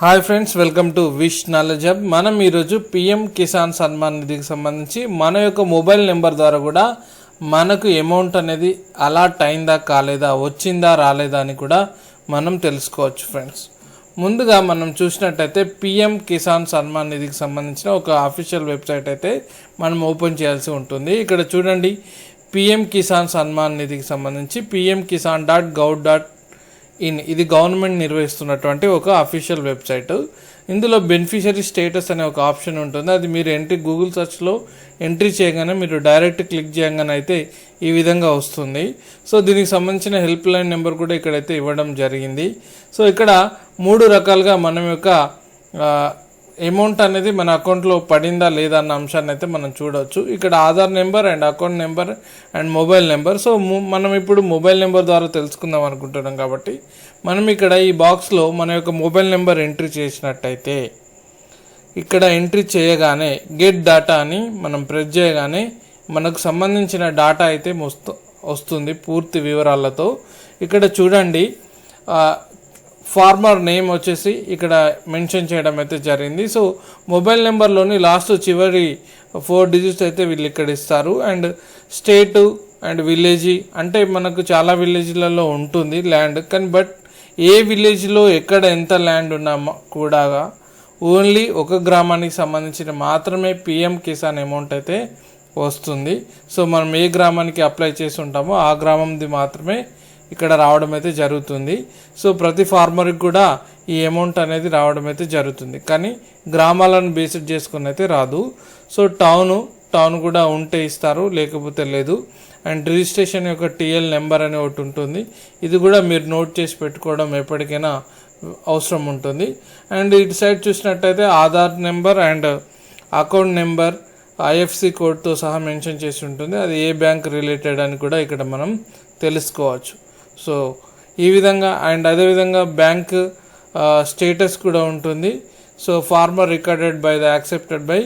Hi friends welcome to wish knowledge hub. మనం ఈరోజు PM Kisan Samman నిధికి సంబంధించి మన యొక్క మొబైల్ నెంబర్ ద్వారా కూడా మనకు అమౌంట్ అనేది అలాట్ అయిందా కాలేదా వచ్చిందా రాలేదా అని కూడా మనం తెలుసుకోవచ్చు ఫ్రెండ్స్. ముందుగా మనం చూసినట్టయితే పిఎం కిసాన్ సన్మాన్ నిధికి సంబంధించిన ఒక అఫీషియల్ వెబ్సైట్ అయితే మనం ఓపెన్ చేయాల్సి ఉంటుంది. ఇక్కడ చూడండి పిఎం కిసాన్ సన్మాన్ నిధికి సంబంధించి PM Kisan dot gov dot in ఇది గవర్నమెంట్ నిర్వహిస్తున్నటువంటి ఒక అఫీషియల్ వెబ్సైట్ ఇందులో బెనిఫిషరీ స్టేటస్ అనే ఒక ఆప్షన్ ఉంటుంది. అది మీరు ఎంట్రీ గూగుల్ సెర్చ్లో ఎంట్రీ చేయగానే మీరు డైరెక్ట్ క్లిక్ చేయగానే అయితే ఈ విధంగా వస్తుంది. సో దీనికి సంబంధించిన హెల్ప్ లైన్ నెంబర్ కూడా ఇక్కడైతే ఇవ్వడం జరిగింది. సో ఇక్కడ మూడు రకాలుగా మనం యొక్క అమౌంట్ అనేది మన అకౌంట్లో పడిందా లేదా అన్న అంశాన్ని అయితే మనం చూడవచ్చు ఇక్కడ Aadhaar number and account number and mobile number. So మనం ఇప్పుడు మొబైల్ నెంబర్ ద్వారా తెలుసుకుందాం అనుకుంటున్నాం కాబట్టి మనం ఇక్కడ ఈ బాక్స్లో మన యొక్క మొబైల్ నెంబర్ ఎంట్రీ చేసినట్టయితే ఇక్కడ ఎంట్రీ చేయగానే గెట్ డేటా అని మనం ప్రెస్ చేయగానే మనకు సంబంధించిన డేటా అయితే వస్తు వస్తుంది పూర్తి వివరాలతో. ఇక్కడ చూడండి ఫార్మర్ నేమ్ వచ్చేసి ఇక్కడ మెన్షన్ చేయడం అయితే జరిగింది. సో మొబైల్ నెంబర్లోని లాస్ట్ చివరి ఫోర్ డిజిట్స్ అయితే వీళ్ళు ఇక్కడ ఇస్తారు. అండ్ స్టేటు అండ్ విలేజ్ అంటే మనకు చాలా విలేజ్లలో ఉంటుంది ల్యాండ్. కానీ బట్ ఏ విలేజ్లో ఎక్కడ ఎంత ల్యాండ్ ఉన్నా కూడా ఓన్లీ ఒక గ్రామానికి సంబంధించిన మాత్రమే పిఎం కిసాన్ అమౌంట్ అయితే వస్తుంది. సో మనం ఏ గ్రామానికి అప్లై చేసి ఉంటామో ఆ గ్రామంది మాత్రమే ఇక్కడ రావడం అయితే జరుగుతుంది. సో ప్రతి ఫార్మర్కి కూడా ఈ అమౌంట్ అనేది రావడం అయితే జరుగుతుంది. కానీ గ్రామాలను బేస్డ్ చేసుకుని అయితే రాదు. సో టౌను టౌన్ కూడా ఉంటే ఇస్తారు లేకపోతే లేదు. అండ్ రిజిస్ట్రేషన్ యొక్క టీఎల్ నెంబర్ అని ఒకటి ఉంటుంది. ఇది కూడా మీరు నోట్ చేసి పెట్టుకోవడం ఎప్పటికైనా అవసరం ఉంటుంది. అండ్ ఇటు సైడ్ చూసినట్టయితే Aadhaar number and account number IFSC కోడ్తో సహా మెన్షన్ చేసి ఉంటుంది. అది ఏ బ్యాంక్ రిలేటెడ్ అని కూడా ఇక్కడ మనం తెలుసుకోవచ్చు. సో ఈ విధంగా అండ్ అదేవిధంగా బ్యాంక్ స్టేటస్ కూడా ఉంటుంది. So farmer recorded by the accepted by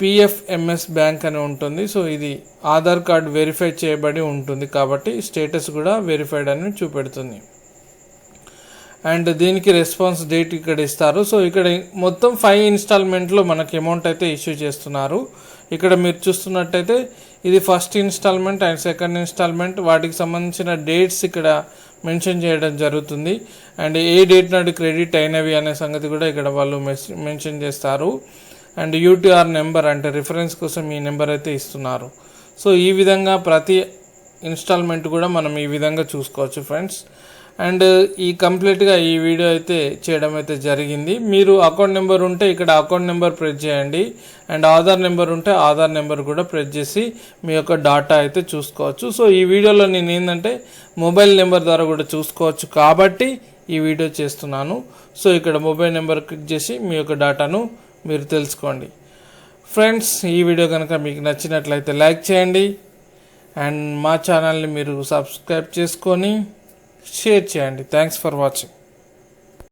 PFMS bank అని ఉంటుంది. సో ఇది ఆధార్ కార్డ్ వెరిఫై చేయబడి ఉంటుంది కాబట్టి స్టేటస్ కూడా వెరిఫైడ్ అని చూపెడుతుంది. అండ్ దీనికి రెస్పాన్స్ డేట్ ఇక్కడ ఇస్తారు. సో ఇక్కడ మొత్తం ఫైవ్ ఇన్స్టాల్మెంట్లో మనకి అమౌంట్ అయితే ఇష్యూ చేస్తున్నారు. ఇక్కడ మీరు చూస్తున్నట్టయితే ఇది first installment and second installment వాటికి సంబంధించిన డేట్స్ ఇక్కడ మెన్షన్ చేయడం జరుగుతుంది. అండ్ ఏ డేట్ నాడు క్రెడిట్ అయినవి అనే సంగతి కూడా ఇక్కడ వాళ్ళు మెన్షన్ చేస్తారు. అండ్ యూటీఆర్ నెంబర్ అంటే రిఫరెన్స్ కోసం ఈ నెంబర్ అయితే ఇస్తున్నారు. సో ఈ విధంగా ప్రతి ఇన్స్టాల్మెంట్ కూడా మనం ఈ విధంగా చూసుకోవచ్చు ఫ్రెండ్స్ అండ్ ఈ కంప్లీట్గా ఈ వీడియో అయితే చేయడం అయితే జరిగింది. మీరు అకౌంట్ నెంబర్ ఉంటే ఇక్కడ అకౌంట్ నెంబర్ ప్రెస్ చేయండి. అండ్ ఆధార్ నెంబర్ ఉంటే ఆధార్ నెంబర్ కూడా ప్రెస్ చేసి మీ యొక్క డాటా అయితే చూసుకోవచ్చు. సో ఈ వీడియోలో నేను ఏంటంటే మొబైల్ నెంబర్ ద్వారా కూడా చూసుకోవచ్చు కాబట్టి ఈ వీడియో చేస్తున్నాను. సో ఇక్కడ మొబైల్ నెంబర్ క్లిక్ చేసి మీ యొక్క డాటాను మీరు తెలుసుకోండి. ఫ్రెండ్స్ ఈ వీడియో కనుక మీకు నచ్చినట్లయితే లైక్ చేయండి. అండ్ మా ఛానల్ని మీరు సబ్స్క్రైబ్ చేసుకొని షేర్ చేయండి థ్యాంక్స్ ఫర్ వాచింగ్